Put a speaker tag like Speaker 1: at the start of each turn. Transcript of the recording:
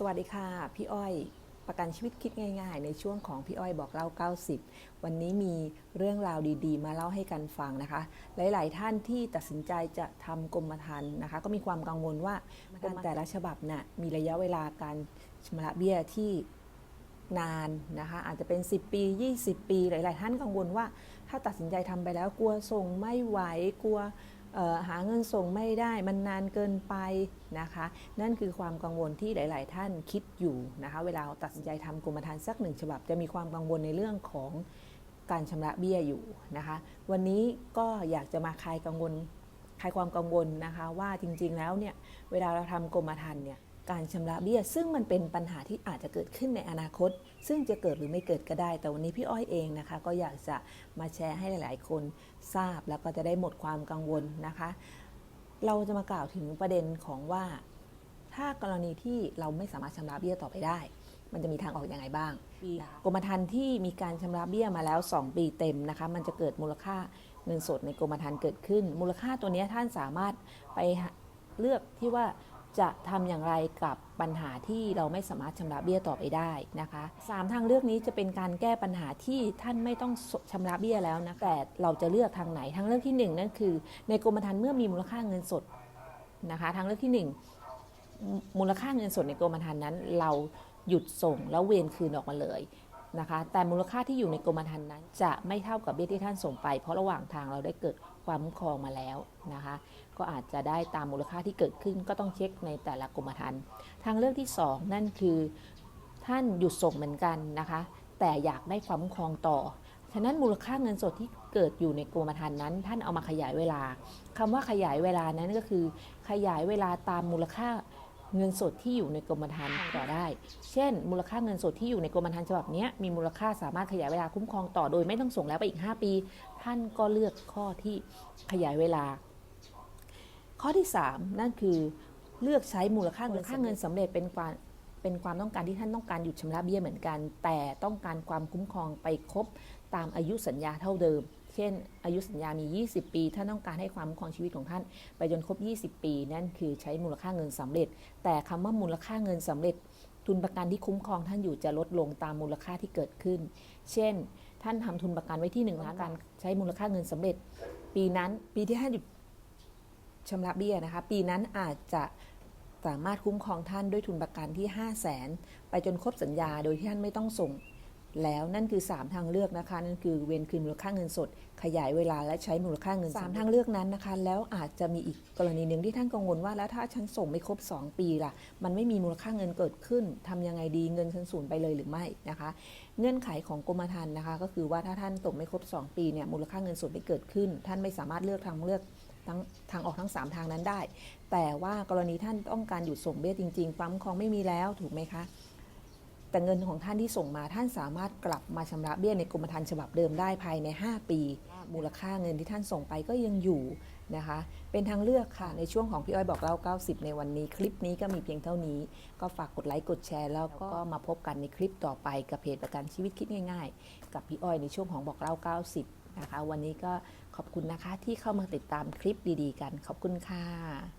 Speaker 1: สวัสดีค่ะ พี่อ้อย ประกันชีวิตคิดง่าย ๆ ในช่วงของพี่อ้อยบอกเล่า 90 วันนี้มีเรื่องราวดีๆ มาเล่าให้กันฟังนะคะ หลาย ๆ ท่านที่ตัดสินใจจะทำกรมธรรม์นะคะ ก็มีความกังวลว่ากรมแต่ละฉบับน่ะมีระยะเวลาการชำระเบี้ยที่นานนะคะ อาจจะเป็น 10 ปี 20 ปี หลาย ๆ ท่านกังวลว่า ถ้าตัดสินใจทำไปแล้วกลัวส่งไม่ไหวกลัว หาเงินส่งไม่ได้มันนานเกินไปนะคะ นั่นคือความกังวลที่หลาย ๆ ท่านคิดอยู่นะคะเวลาตัดสินใจทำกรมธรรม์สักหนึ่งฉบับ จะมีความกังวลในเรื่องของการชำระเบี้ยอยู่นะคะ วันนี้ก็อยากจะมาคลายกังวลคลายความกังวลนะคะ ว่าจริง ๆ แล้วเนี่ยเวลาเราทำกรมธรรม์เนี่ย การชำระเบี้ย ซึ่งมันเป็นปัญหาที่อาจจะเกิดขึ้นในอนาคต ซึ่งจะเกิดหรือไม่เกิดก็ได้ แต่วันนี้พี่อ้อยเองนะคะ ก็อยากจะมาแชร์ให้หลาย ๆ คนทราบแล้วก็จะได้หมดความกังวลนะคะ เราจะมากล่าวถึงประเด็นของว่า ถ้ากรณีที่เราไม่สามารถชำระเบี้ยต่อไปได้ มันจะมีทางออกอยังไงบ้างกรมธรรม์ที่มีการชำระเบี้ยมาแล้ว 2 ปีเต็มนะคะ มันจะเกิดมูลค่าเงินสดในกรมธรรม์เกิดขึ้น มูลค่าตัวเนี้ยท่านสามารถไปหาเลือกที่ว่า จะทำอย่างไรกับปัญหาที่เราไม่สามารถชำระเบี้ยต่อไปได้นะคะสามทางเลือกนี้จะเป็นการแก้ปัญหาที่ท่านไม่ต้องชำระเบี้ยแล้วนะแต่เราจะเลือกทางไหนทางเลือกที่หนึ่งนั่นคือ ในกรมธรรม์เมื่อมีมูลค่าเงินสดนะคะทางเลือกที่หนึ่งมูลค่าเงินสดในกรมธรรม์นั้น เราหยุดส่งแล้วเวนคืนออกมาเลยนะคะแต่มูลค่าที่อยู่ในกรมธรรม์นั้น จะไม่เท่ากับเบี้ยที่ท่านส่งไป เพราะระหว่างทางเราได้เกิด ความคุ้มครองมาแล้วนะคะ ก็อาจจะได้ตามมูลค่าที่เกิดขึ้นก็ต้องเช็คในแต่ละกรมธรรม์ทางเลือกที่ 2 นั่นคือท่านหยุดส่งเหมือนกันนะคะ แต่อยากได้ความคุ้มครองต่อฉะนั้นมูลค่าเงินสดที่เกิดอยู่ในกรมธรรม์นั้น ท่านเอามาขยายเวลาคำว่าขยายเวลานั้นก็คือ ขยายเวลาตามมูลค่า เงินสดที่อยู่ในกรมธรรม์ต่อได้ เช่น มูลค่าเงินสดที่อยู่ในกรมธรรม์ฉบับเนี้ยมีมูลค่าสามารถขยายเวลาคุ้มครองต่อโดยไม่ต้องส่งแล้วไปอีก 5 ปี ท่านก็เลือกข้อที่ขยายเวลา ข้อที่ 3 นั่นคือเลือกใช้มูลค่าเงินค่าเงินสำเร็จเป็นความเป็นความต้องการที่ท่านต้องการหยุดชำระเบี้ยเหมือนกัน แต่ต้องการความคุ้มครองไปครบตามอายุสัญญาเท่าเดิม เช่น อายุสัญญามี 20 ปีท่านต้องการให้ความคุ้มครองชีวิตของท่าน ไปจนครบ 20 ปี นั่นคือใช้มูลค่าเงินสำเร็จ แต่คำว่ามูลค่าเงินสำเร็จ ทุนประกันที่คุ้มครองท่านอยู่จะลดลงตามมูลค่าที่เกิดขึ้น เช่น ท่านทำทุนประกันไว้ที่1ล้านการใช้มูลค่าเงินสำเร็จ ปีนั้นปีที่ท่านหยุดชำระเบี้ยนะคะ ปีนั้นอาจจะสามารถคุ้มครองท่านด้วยทุนประกันที่ 5 0 0แสนไปจนครบสัญญาโดยที่ท่านไม่ต้องส่ง แล้วนั่นคือ 3 ทางเลือกนะคะ นั่นคือเวนคืนมูลค่าเงินสด ขยายเวลาและใช้มูลค่าเงินสามทางเลือกนั้นนะคะ แล้วอาจจะมีอีกกรณีหนึ่งที่ท่านกังวลว่าแล้วถ้าฉันส่งไม่ครบ 2 ปีล่ะ มันไม่มีมูลค่าเงินเกิดขึ้นทำยังไงดีเงินฉันสูญไปเลยหรือไม่นะคะ เงื่อนไขของกรมธรรม์นะคะ ก็คือว่าถ้าท่านส่งไม่ครบ 2 ปีเนี่ยมูลค่าเงินสดไม่เกิดขึ้น ท่านไม่สามารถเลือกทางเลือกทั้งทางออกทั้ง 3 ทางนั้นได้ แต่ว่ากรณีท่านต้องการหยุดส่งเบี้ยจริงๆความคุ้มครองไม่มีแล้วถูกไหมคะ แต่เงินของท่านที่ส่งมาท่านสามารถกลับมาชำระเบี้ยในกรมธรรม์ฉบับเดิมได้ภายใน 5 ปี มูลค่าเงินที่ท่านส่งไปก็ยังอยู่นะคะ เป็นทางเลือกค่ะในช่วงของพี่อ้อยบอกเล่า 90 ในวันนี้ คลิปนี้ก็มีเพียงเท่านี้ ก็ฝากกดไลค์กดแชร์แล้วก็มาพบกันในคลิปต่อไปกับเพจประกันชีวิตคิดง่าย ๆ กับพี่อ้อยในช่วงของบอกเล่า 90 นะคะ วันนี้ก็ขอบคุณนะคะที่เข้ามาติดตามคลิปดีๆ กันขอบคุณค่ะ